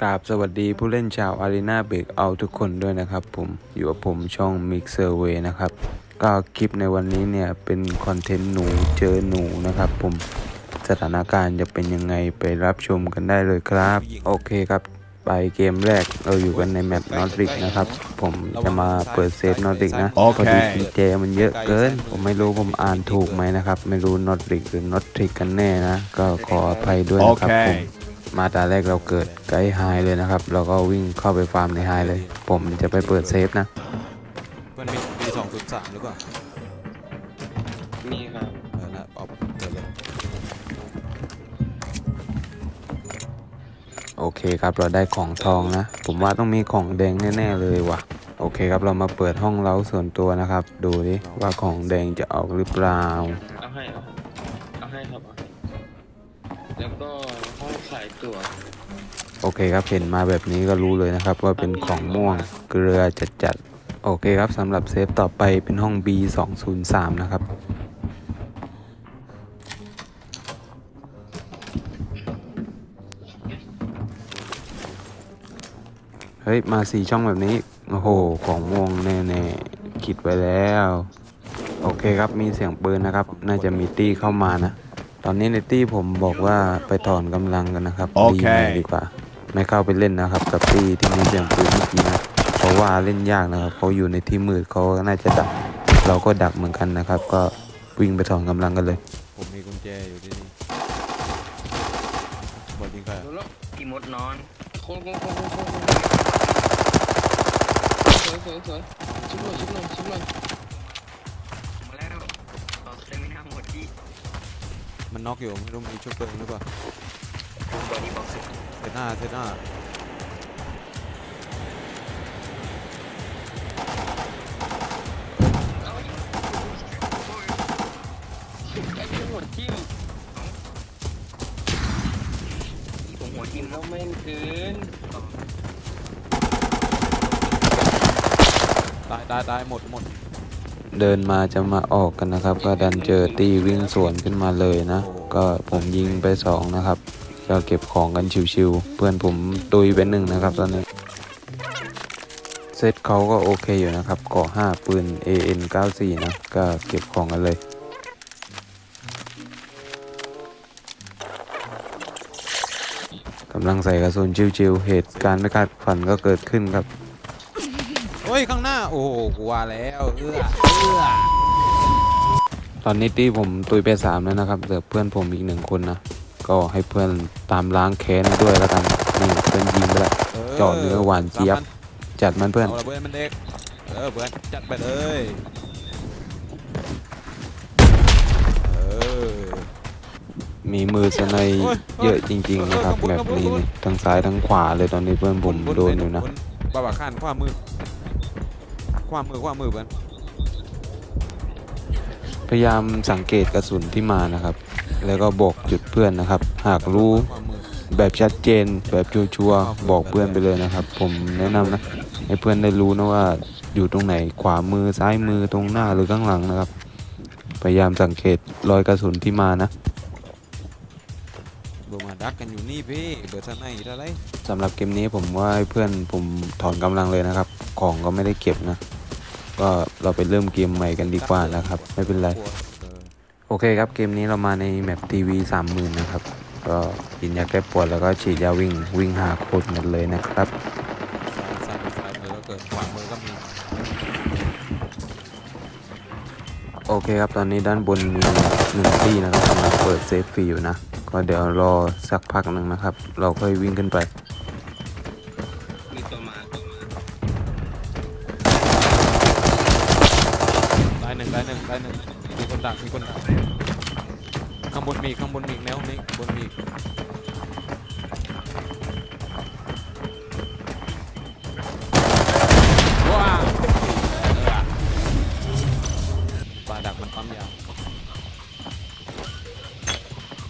กราบสวัสดีผู้เล่นชาวอารีนาเบรกเอาทุกคนด้วยนะครับผมอยู่กับผมช่อง Mixer Way นะครับ ก็คลิปในวันนี้เนี่ยเป็นคอนเทนต์หนูเจอหนูนะครับผมสถานการณ์จะเป็นยังไงไปรับชมกันได้เลยครับ โอเคครับ ไปเกมแรกเราอยู่กันในแมปนอตริกนะครับ ผมจะมาเปิดเซฟนอตริกนะโอเคพอดีกุญแจมันเยอะเกิน ผมไม่รู้ผมอ่านถูกไหมนะครับ ไม่รู้นอตริกหรือนอตริกกันแน่นะ ก็ขออภัยด้วยนะครับโอเคผม มาตาแรกเราเกิดไกด์ไฮเลยนะครับ เราก็วิ่งเข้าไปฟาร์มในไฮเลย ผมจะไปเปิดเซฟนะ มันมีปีสองศูนย์สามหรือเปล่ามีครับเออนะเอาเปิดเลยโอเคครับเราได้ของทองนะ ผมว่าต้องมีของแดงแน่ๆเลยว่ะ โอเคครับเรามาเปิดห้องเล้าส่วนตัวนะครับ ดูดิว่าของแดงจะออกหรือเปล่า เอาให้เอาให้เอาให้ครับเอาให้แล้วก็ห้องขาย ตัว โอเคครับเห็นมาแบบนี้ก็รู้เลยนะครับ ว่าเป็นของม่วงเกลือจัดๆโอเคครับสำหรับเซฟต่อไปเป็นห้อง B 2 0 3นะครับเฮ้ย มาสี่ช่องแบบนี้ โอ้โห ของม่วงแน่ๆคิดไว้แล้ว โอเคครับมีเสียงปืนนะครับ น่าจะมีตี้เข้ามานะ ตอนนี้ในตี้ผมบอกว่าไปถอนกำลังกันนะครับโอเค ดีไหมดีกว่า ไม่เข้าไปเล่นนะครับ กับตี้ที่มีเสียงปืนเมื่อกี้นะเพราะว่าเล่นยากนะครับเขาอยู่ในที่มืดเขาน่าจะดัก เราก็ดักเหมือนกันนะครับ ก็วิ่งไปถอนกำลังกันเลย ผมมีกุญแจอยู่ที่นี่บอลยิงใครดูแล้วอีมดนอนโค้งโค้งโค้งโค้งโค้งสวยสวยสวยชุบเลยชุบเลยชุบเลย มันน็อกอยู่ไม่รู้มีชุบตัวเองหรือเปล่าบอดี้บ็อกซ์เซตหน้าเซตหน้าไอ้ที่หมดจิ้มผมหัวทิ่มแล้วแม่งเกินตายตายตายหมดหมด เดินมาจะมาออกกันนะครับ ก็ดันเจอตี้วิ่งสวนขึ้นมาเลยนะ ก็ผมยิงไปสองนะครับก็เก็บของกันชิวๆเพื่อนผมตุยไปหนึ่งนะครับตอนนี้เซตเขาก็โอเคอยู่นะครับกาะ5ปืน AN 94 นะ ก็เก็บของกันเลยกำลังใส่กระสุนชิวๆเหตุการณ์ไม่คาดฝันก็เกิดขึ้นครับ ฮ้ยข้างหน้า โอ้โหกูว่าแล้วเอื้อเอื้อตอนนี้ตี้ผมตุยไปสามแล้วนะครับเหลือเพื่อนผมอีกหนึ่งคนนะ ก็ให้เพื่อนตามล้างแค้นให้ด้วยแล้วกันนี่เพื่อนยิงไปแล้วเจาะเนื้อหวานเจี๊ยบ จัดมันเพื่อน เอาละเพื่อนมันเด็กเออเพื่อนจัดไปเลยเออ มีมือสไนยเยอะจริง ๆ นะครับ แบบนี้นี่ทั้งซ้ายทั้งขวาเลยตอนนี้เพื่อนผมโดนอยู่นะบ้าบ้าข้านขวามือ ขวามือขวามือเพื่อนพยายามสังเกตกระสุนที่มานะครับ แล้วก็บอกจุดเพื่อนนะครับ หากรู้ขวามือแบบชัดเจนแบบชัวร์ๆบอกเพื่อนไปเลยนะครับ ผมแนะนำนะให้เพื่อนได้รู้นะว่าอยู่ตรงไหนขวามือซ้ายมือตรงหน้าหรือข้างหลังนะครับ พยายามสังเกตรอยกระสุนที่มานะเบอร์มาดักกันอยู่นี่พี่เบอร์ทนายเท่าไรสำหรับเกมนี้ผมว่าให้เพื่อนผมถอนกำลังเลยนะครับ ของก็ไม่ได้เก็บนะ ก็เราไปเริ่มเกมใหม่กันดีกว่านะครับ ไม่เป็นไร โอเคครับเกมนี้เรามาในแมปทีวีสามหมื่นนะครับ ก็กินยาแก้ปวดแล้วก็ฉีดยาวิ่งวิ่งหาโคตรหมดเลยนะครับซ้ายซ้ายมือก็เกิดขวามือก็มีโอเคครับตอนนี้ด้านบนมีหนึ่งที่นะครับกำลังเปิดเซฟฟรีอยู่นะ ก็เดี๋ยวรอสักพักหนึ่งนะครับ เราค่อยวิ่งขึ้นไป ตายหนึ่งตายหนึ่งมีคนดักมีคนดักข้างบนมีข้างบนมีแนวนี้บนมีว้าวเออปลาดักมันปั๊มยาว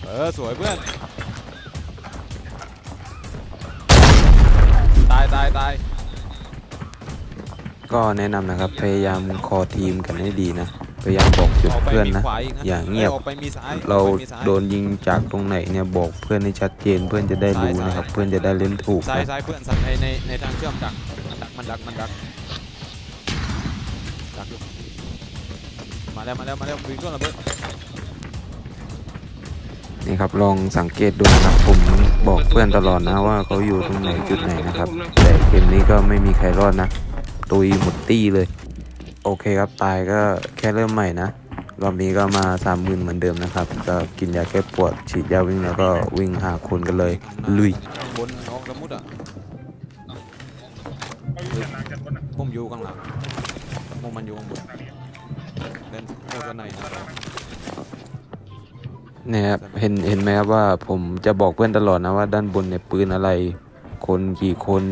เออสวยเพื่อนตายตายตายก็แนะนำนะครับ พยายามคอทีมกันให้ดีนะ พยายามบอกจุดออกไปเพื่อนมีนะขวาอีกนะ อย่างเงียบออกไปมีซ้ายเราออกไปมีซ้ยโดนยิงจากตรงไหนเนี่ยบอกเพื่อนให้ชัดเจนเพื่อนจะได้รู้นะครับ เพื่อนจะได้เล่นถูกซ้ายนะซ้ายเพื่อนซ้ายในในในทางเชื่อมดักมันดักมันดักมันดักดักอยู่มาแล้วมาแล้วมาแล้ววิ่งต้นระเบิดนี่ครับลองสังเกตดูนะครับผมบอกเพื่อนตลอดนะว่าเขาอยู่ตรงไหนจุดไหนนะครับ แต่เกมนี้ก็ไม่มีใครรอดนะตุยหมดตี้เลย โอเคครับตายก็แค่เริ่มใหม่นะรอบนี้ก็มาสามหมื่นเหมือนเดิมนะครับ ก็กินยาแก้ปวดฉีดยาวิ่งแล้วก็วิ่งหาคนกันเลยลุยข้างบนน้องสมุดอะผมอยู่ข้างหลังผมมันอยู่ข้างบนเล่นโคตรในนะเราเนี่ยครับเห็นเห็นไหมครับว่าผมจะบอกเพื่อนตลอดนะว่าด้านบนเนี่ยปืนอะไร คนกี่คน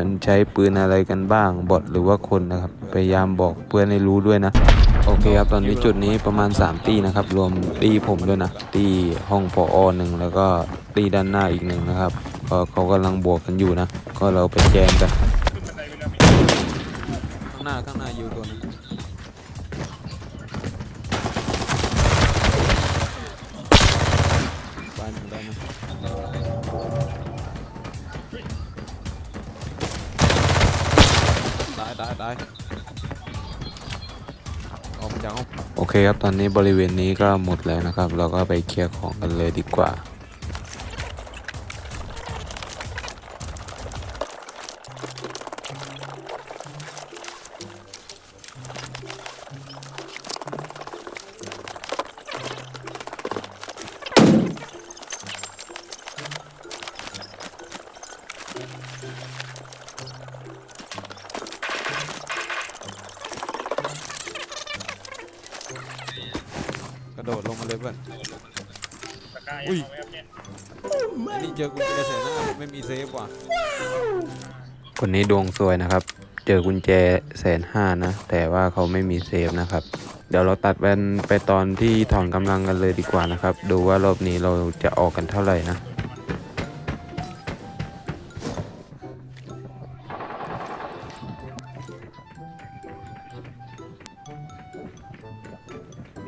เป็นใช้ปืนอะไรกันบ้างบอทหรือว่าคนนะครับ พยายามบอกเพื่อนให้รู้ด้วยนะ โอเคครับ ตอนนี้จุดนี้ประมาณ 3 ตีนะครับ รวมตีผมด้วยนะ ตีห้องพออหนึ่งแล้วก็ตีด้านหน้าอีกหนึ่งนะครับก็เขากำลังบวกกันอยู่นะ ก็เราไปแจมกันข้างหน้าข้างหน้าอยู่ตัวนี้ ได้ได้ออกมาจากห้อง โอเคครับ ตอนนี้บริเวณนี้ก็หมดแล้วนะครับ เราก็ไปเคลียร์ของกันเลยดีกว่า เจอกุญแจเสียหน้าไม่มีเซฟว่ะคนนี้ดวงสวยนะครับ เจอกุญแจแสนห้านะ แต่ว่าเขาไม่มีเซฟนะครับ เดี๋ยวเราตัดแวนไปตอนที่ถอนกำลังกันเลยดีกว่านะครับ ดูว่ารอบนี้เราจะออกกันเท่าไหร่นะ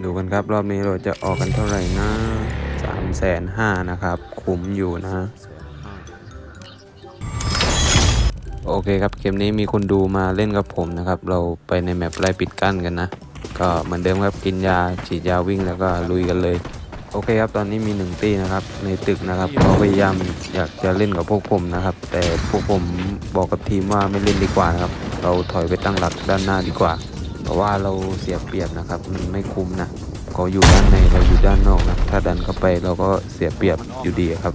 ดูกันครับรอบนี้เราจะออกกันเท่าไหร่นะามแสนห้านะครับ คุ้มอยู่นะโอเคครับ เกมนี้มีคนดูมาเล่นกับผมนะครับ เราไปในแมปไล่ปิดกั้นกันนะ ก็เหมือนเดิมครับกินยาฉีดยาวิ่งแล้วก็ลุยกันเลย โอเคครับ ตอนนี้มีหนึ่งตีนะครับ ในตึกนะครับเขาพยายามอยากจะเล่นกับพวกผมนะครับ แต่พวกผมบอกกับทีมว่าไม่เล่นดีกว่านะครับ เราถอยไปตั้งหลักด้านหน้าดีกว่า เพราะว่าเราเสียเปรียบนะครับ มันไม่คุ้มนะ เขาอยู่ด้านในเราอยู่ด้านนอกนะ ถ้าดันเข้าไปเราก็เสียเปรียบอยู่ดีครับ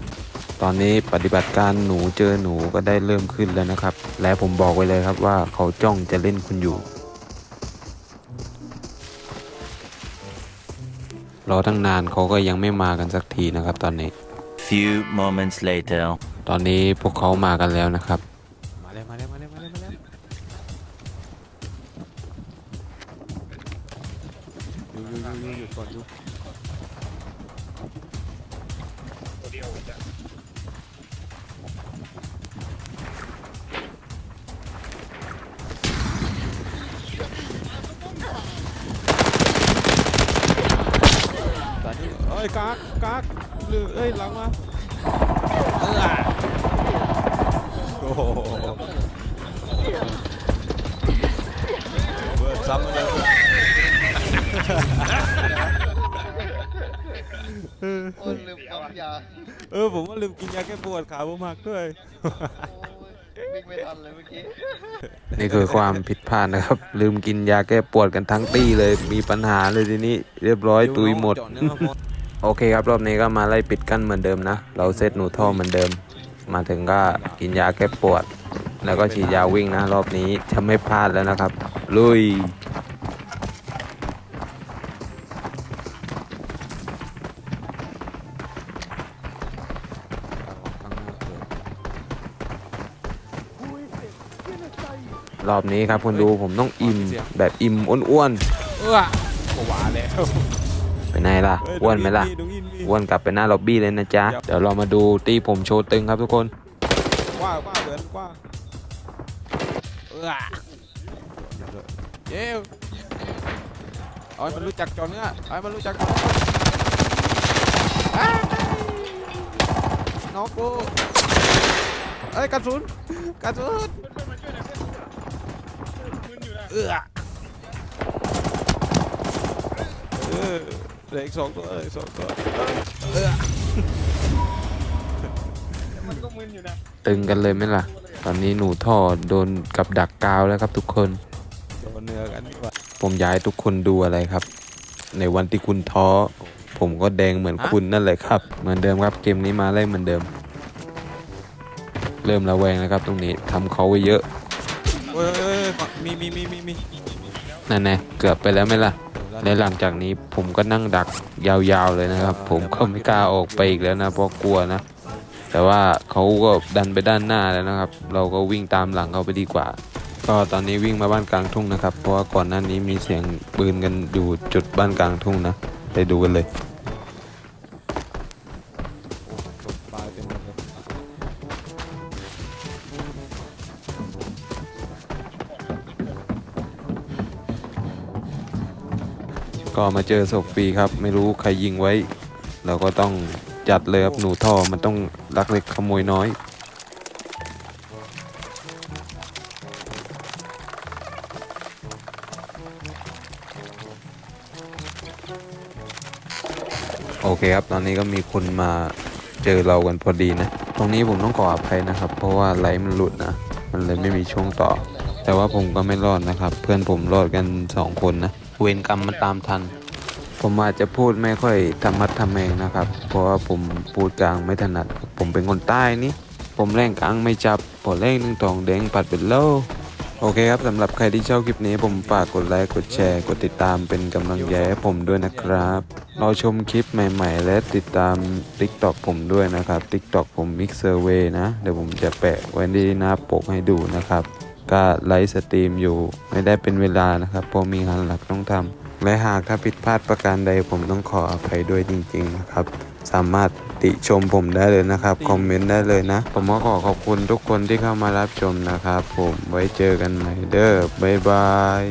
ตอนนี้ปฏิบัติการหนูเจอหนูก็ได้เริ่มขึ้นแล้วนะครับ และผมบอกไว้เลยครับว่าเขาจ้องจะเล่นคุณอยู่รอตั้งนานเขาก็ยังไม่มากันสักทีนะครับตอนนี้ Few moments later. ตอนนี้พวกเขามากันแล้วนะครับ อยู่อยู่อยู่ก่อนอยู่ตอนนี้เอ้ยกากกากหรือเอ้ยหลังมาเออโอ้โห โอ้ยลืมปั๊มยาเออผมว่าลืมกินยาแก้ปวดขาผมหักด้วย โอ้ยวิ่งไม่ทันเลยเมื่อกี้นี่คือความผิดพลาดนะครับ ลืมกินยาแก้ปวดกันทั้งตี้เลย มีปัญหาเลยทีนี้ เรียบร้อยตุยหมดเจาะเนื้อหมดโอเคครับรอบนี้ก็มาไล่ปิดกั้นเหมือนเดิมนะ เราเซตหนูท่อเหมือนเดิม มาถึงก็กินยาแก้ปวด แล้วก็ฉีดยาวิ่งนะ รอบนี้จะไม่พลาดแล้วนะครับ ลุย รอบนี้ครับคุณดูผมต้องอิ่มแบบอิ่มอ้วนเออโอ้หวานแล้วๆไปไหนล่ะเยอ้วนไหมล่ะดูอินมีอ้วนกลับไปหน้าล็อบบี้เลยนะจ๊ะเดี๋ยวเรามาดูตีผมโชว์ตึงครับทุกคน กว้างกว้างเหมือนกว้างเออเย้เอาให้มันรู้จักจอเนื้อเอาให้มันรู้จักจอเนื้ออ้ายน้องกูเอ้ยกระสุนกระสุน เออเออเหลืออีกสองตัวเหลืออีกสองตัวเออตึงกันเลยไหมล่ะ ตอนนี้หนูท่อโดนกับดักกาวแล้วครับทุกคนจอเนื้อกันดีกว่าผมอยากให้ทุกคนดูอะไรครับ ในวันที่คุณท้อ ผมก็แดงเหมือนคุณนั่นแหละครับ เหมือนเดิมครับเกมนี้มาแรกเหมือนเดิม เริ่มระแวงแล้วครับตรงนี้ทำเขาไว้เยอะเฮ้ยเฮ้ย มีมีมีมีมีนั่นแน่เกือบไปแล้วไหมล่ะ และหลังจากนี้ผมก็นั่งดักยาวๆเลยนะครับ ผมก็ไม่กล้าออกไปอีกแล้วนะเพราะกลัวนะ แต่ว่าเขาก็ดันไปด้านหน้าแล้วนะครับ เราก็วิ่งตามหลังเขาไปดีกว่า ก็ตอนนี้วิ่งมาบ้านกลางทุ่งนะครับ เพราะว่าก่อนหน้านี้มีเสียงปืนกันอยู่จุดบ้านกลางทุ่งนะ ไปดูกันเลย ก็มาเจอศพฟรีครับ ไม่รู้ใครยิงไว้ เราก็ต้องจัดเลยครับหนูท่อมันต้องลักเล็กขโมยน้อยโอเคครับ ตอนนี้ก็มีคนมาเจอเรากันพอดีนะ ตรงนี้ผมต้องขออภัยนะครับ เพราะว่าไลฟ์มันหลุดนะ มันเลยไม่มีช่วงต่อ แต่ว่าผมก็ไม่รอดนะครับ เพื่อนผมรอดกันสองคนนะ เวรกรรมมันตามทัน ผมอาจจะพูดไม่ค่อยธรรมัดทำแมงนะครับ เพราะว่าผมพูดกลางไม่ถนัด ผมเป็นคนใต้นี่ ผมแรงกลางไม่จับพอแรงหนึ่งทองแดงปัดเป็นโลโอเคครับสำหรับใครที่ชอบคลิปนี้ผมฝากกดไลค์กดแชร์ กดติดตามเป็นกำลังใจให้ผมด้วยนะครับรอชมคลิปใหม่ ๆ และติดตาม TikTok ผมด้วยนะครับ TikTok ผม Mixerway นะ เดี๋ยวผมจะแปะไว้ที่หน้าปกให้ดูนะครับ ก็ไลฟ์สตรีมอยู่ไม่ได้เป็นเวลานะครับเพราะมีงานหลักต้องทำและหากถ้าผิดพลาดประการใดผมต้องขออภัยด้วยจริง ๆ นะครับ สามารถติชมผมได้เลยนะครับคอมเมนต์ได้เลยนะ ผมก็ขอขอบคุณทุกคนที่เข้ามารับชมนะครับ ผมไว้เจอกันใหม่เด้อบ๊ายบาย